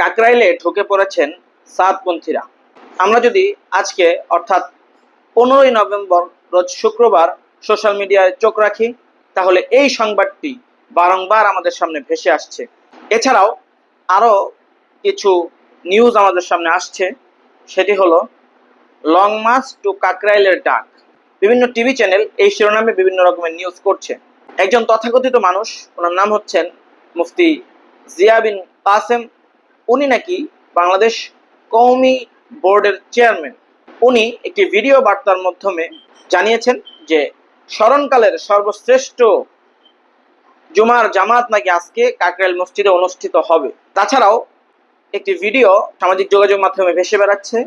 কাকরাইলে ঢুকে পড়েছেন সাতপন্থীরা। আমরা যদি আজকে, অর্থাৎ পনেরোই নভেম্বর, রোজ শুক্রবার সোশ্যাল মিডিয়ায় চোখ রাখি, তাহলে এই সংবাদটি বারংবার আমাদের সামনে ভেসে আসছে। এছাড়াও আরও কিছু নিউজ আমাদের সামনে আসছে, সেটি হলো লং মার্চ টু কাকরাইলের ডাক। বিভিন্ন টিভি চ্যানেল এই শিরোনামে বিভিন্ন রকমের নিউজ করছে। একজন তথাকথিত মানুষ, ওনার নাম হচ্ছেন মুফতি জিয়া বিন কাসেম উনি নাকি বাংলাদেশ কওমি বোর্ডের চেয়ারম্যান। উনি একটি ভিডিও বার্তার মাধ্যমে জানিয়েছেন যে, স্মরণকালের সর্বশ্রেষ্ঠ জুমার জামাত নাকি আজকে কাকরাইল মসজিদে অনুষ্ঠিত হবে। তাছাড়াও একটি ভিডিও সামাজিক যোগাযোগ মাধ্যমে ভেসে বেড়াচ্ছে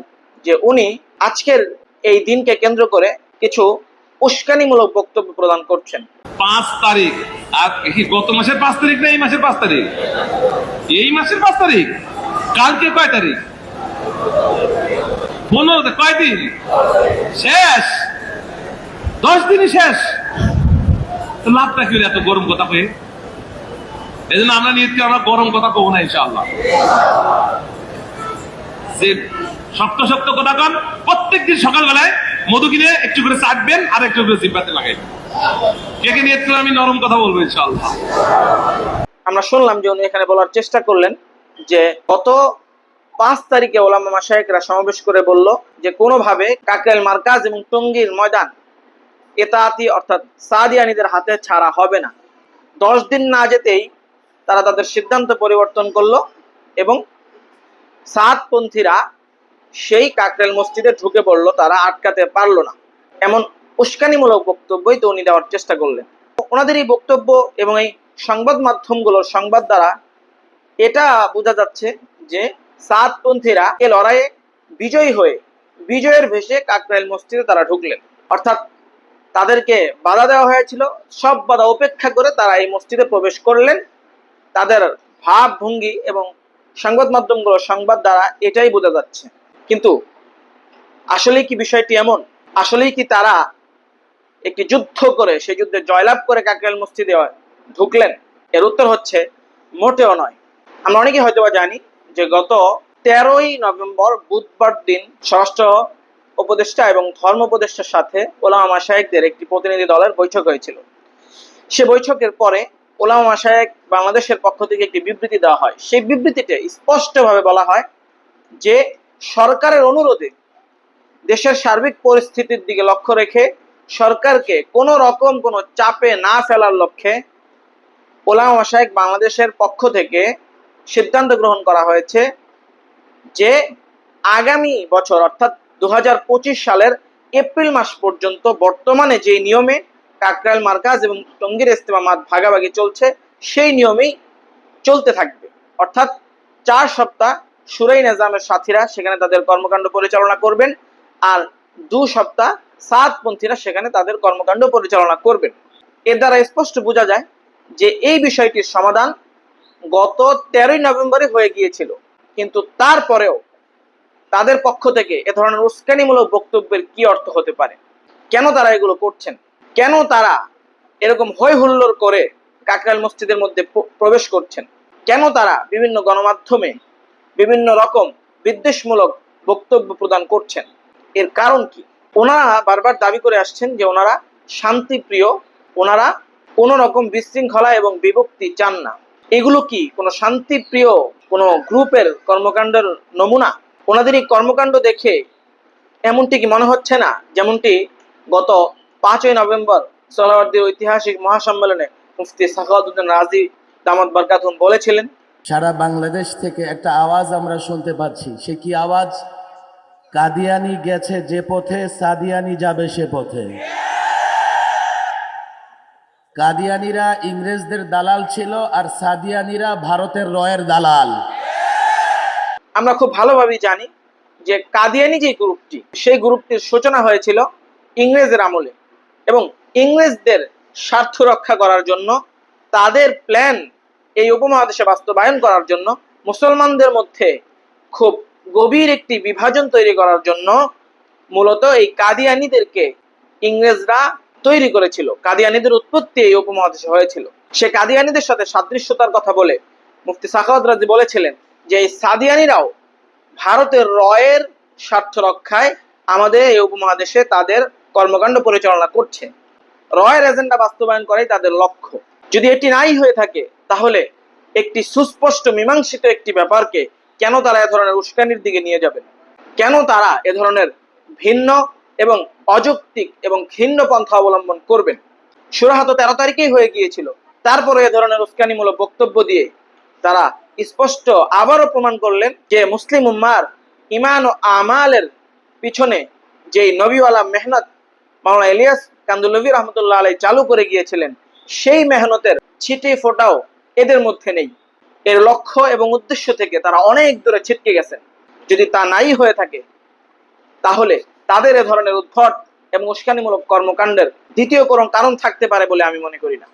যে, উনি আজকের এই দিনকে কেন্দ্র করে কিছু উস্কানিমূলক বক্তব্য প্রদান করছেন। পাঁচ তারিখ। আর গত মাসের পাঁচ তারিখ না এই মাসের পাঁচ তারিখ? এই মাসের পাঁচ তারিখ? কালকে কয় তারিখ? পনেরো কয় দিন? শেষ? দশ দিনই শেষ? লাভটা কি এত গরম কথা কয়ে? এই জন্য আমরা নিয়ত আমরা গরম কথা কব না, ইনশাআল্লাহ। যে শক্ত শক্ত কথা কন, প্রত্যেক দিন সকালবেলায় মধু কিনে একটু করে চাটবেন আর একটু করে জিব্বাতে লাগাইবেন। কে কে নিয়ত আমি নরম কথা বলব, ইনশাআল্লাহ? আমরা শুনলাম যে উনি এখানে বলার চেষ্টা করলেন। যে গত পাঁচ তারিখে ওলামা মাসায়েকরা সমাবেশ করে বলল যে কোনোভাবে কাকরাইল মার্কাজ এবং টঙ্গীর ময়দান এতাতি অর্থাৎ সাদিয়ানিদের হাতে ছাড়া হবে না। দশ দিন না যেতেই তারা তাদের সিদ্ধান্ত পরিবর্তন করল এবং সাতপন্থীরা সেই কাকরেল মসজিদে ঢুকে পড়ল, তারা আটকাতে পারল না। এমন উস্কানিমূলক বক্তব্যই তো উনি দেওয়ার চেষ্টা করলেন। ওনাদের এই বক্তব্য এবং এই সংবাদ মাধ্যমগুলোর সংবাদ দ্বারা এটা বোঝা যাচ্ছে যে সাতপন্থীরা এ লড়াইয়ে বিজয়ী হয়ে বিজয়ের ভেসে কাকরাইল মসজিদে তারা ঢুকলেন। অর্থাৎ তাদেরকে বাধা দেওয়া হয়েছিল, সব বাধা উপেক্ষা করে তারা এই মসজিদে প্রবেশ করলেন। তাদের ভাব ভঙ্গি এবং সংবাদ মাধ্যমগুলো সংবাদ দ্বারা এটাই বোঝা যাচ্ছে। কিন্তু আসলেই কি বিষয়টি এমন? আসলেই কি তারা একটি যুদ্ধ করে সেই যুদ্ধে জয়লাভ করে কাকরাইল মসজিদে ঢুকলেন? এর উত্তর হচ্ছে মোটেও নয়। আমরা অনেকে হয়তো জানি যে গত তেরোই নভেম্বর বুধবার দিন স্বরাষ্ট্র উপদেষ্টা এবং ধর্ম উপদেষ্টার সাথে ওলামা মাসায়েকদের একটি প্রতিনিধি দলের বৈঠক হয়েছিল। সে বৈঠকের পরে ওলামা মাসায়েক বাংলাদেশের পক্ষ থেকে একটি বিবৃতি দেওয়া হয়। সেই বিবৃতিতে স্পষ্টভাবে বলা হয় যে সরকারের অনুরোধে দেশের সার্বিক পরিস্থিতির দিকে লক্ষ্য রেখে সরকারকে কোনো রকম কোনো চাপে না ফেলার লক্ষ্যে ওলামা মাসায়েক বাংলাদেশের পক্ষ থেকে সিদ্ধান্ত গ্রহণ করা হয়েছে যে আগামী বছর, অর্থাৎ দু হাজার পঁচিশ সালের এপ্রিল মাস পর্যন্ত বর্তমানে যে নিয়মে কাকরাইল মার্কাজ এবং টঙ্গীর ইস্তেমা মাঠ ভাগাভাগি চলছে, সেই নিয়মেই চলতে থাকবে। অর্থাৎ চার সপ্তাহ সুরাই নিজামের সাথীরা সেখানে তাদের কর্মকাণ্ড পরিচালনা করবেন আর দু সপ্তাহ সাতপন্থীরা সেখানে তাদের কর্মকাণ্ড পরিচালনা করবেন। এর দ্বারা স্পষ্ট বোঝা যায় যে এই বিষয়টির সমাধান গত তেরোই নভেম্বরে হয়ে গিয়েছিল। কিন্তু তারপরেও তাদের পক্ষ থেকে এ ধরনের উস্কানিমূলক বক্তব্যের কি অর্থ হতে পারে? কেন তারা এগুলো করছেন? কেন তারা এরকম হই হুল্লোড় করে কাকরাইল মসজিদের মধ্যে প্রবেশ করছেন? কেন তারা বিভিন্ন গণমাধ্যমে বিভিন্ন রকম বিদ্বেষমূলক বক্তব্য প্রদান করছেন? এর কারণ কি? ওনারা বারবার দাবি করে আসছেন যে ওনারা শান্তিপ্রিয়, ওনারা কোনো রকম বিশৃঙ্খলা এবং বিভক্তি চান না। এগুলো কি কোনো শান্তিপ্রিয় কোনো গ্রুপের কর্মকাণ্ডের নমুনা? ওনাদের এই কর্মকাণ্ড দেখে এমনটি কি মনে হচ্ছে না? যেমনটি গত পাঁচই নভেম্বর সোহরাওয়ার্দীর ঐতিহাসিক মহাসম্মেলনে মুফতি সাখাওয়াতুদ্দিন রাজি দামাত বারকাতুন বলেছিলেন, সারা বাংলাদেশ থেকে একটা আওয়াজ আমরা শুনতে পাচ্ছি। সে কি আওয়াজ? কাদিয়ানি গেছে যে পথে, সাদিয়ানি যাবে সে পথে। কাদিয়ানিরা ইংরেজদের দালাল ছিল আর সাদিয়ানিরা ভারতের রয়ের দালাল। আমরা খুব ভালোভাবেই জানি যে কাদিয়ানি যে গ্রুপটি, সেই গ্রুপটির সূচনা হয়েছিল ইংরেজের আমলে এবং ইংরেজদের স্বার্থ রক্ষা করার জন্য, তাদের প্ল্যান এই উপমহাদেশে বাস্তবায়ন করার জন্য, মুসলমানদের মধ্যে খুব গভীর একটি বিভাজন তৈরি করার জন্য মূলত এই কাদিয়ানিদেরকে ইংরেজরা তৈরি করেছিল। কাদিয়ানিদের উৎপত্তি এই উপমহাদেশে হয়েছিল। সে কাদিয়ানিদের সাথে সাদৃশ্যতার কথা বলে মুফতি সাখাওয়াত রাজি বলেছিলেন যে, এই সাদিয়ানিরাও ভারতের রয়ের স্বার্থ রক্ষায় আমাদের এই উপমহাদেশে তাদের কর্মকাণ্ড পরিচালনা করছে। রয়ের এজেন্ডা বাস্তবায়ন করাই তাদের লক্ষ্য। যদি এটি নাই হয়ে থাকে, তাহলে একটি সুস্পষ্ট, মীমাংসিত একটি ব্যাপারকে কেন তারা এ ধরনের উস্কানির দিকে নিয়ে যাবেন কেন তারা এ ধরনের ভিন্ন এবং অযৌক্তিক এবং ঘিন্ন পন্থা অবলম্বন করবেন। সুরাহত তেরো তারিখেই হয়ে গিয়েছিল। তারপরে এ ধরনের উস্কানিমূলক বক্তব্য দিয়ে তারা স্পষ্ট আবারও প্রমাণ করলেন যে মুসলিম উম্মার ইমান ও আমালের পিছনে যেই নবীওয়ালা মেহনত মাওলানা ইলিয়াস কান্দুলভি রহমতুল্লাহ আলাই চালু করে গিয়েছিলেন, সেই মেহনতের ছিটে ফোটাও এদের মধ্যে নেই। এর লক্ষ্য এবং উদ্দেশ্য থেকে তারা অনেক দূরে ছিটকে গেছেন। যদি তা নাই হয়ে থাকে, তাহলে তাদের এ ধরনের উদ্ভট এবং উস্কানিমূলক কর্মকাণ্ডের দ্বিতীয় কোনো কারণ থাকতে পারে বলে আমি মনে করি না।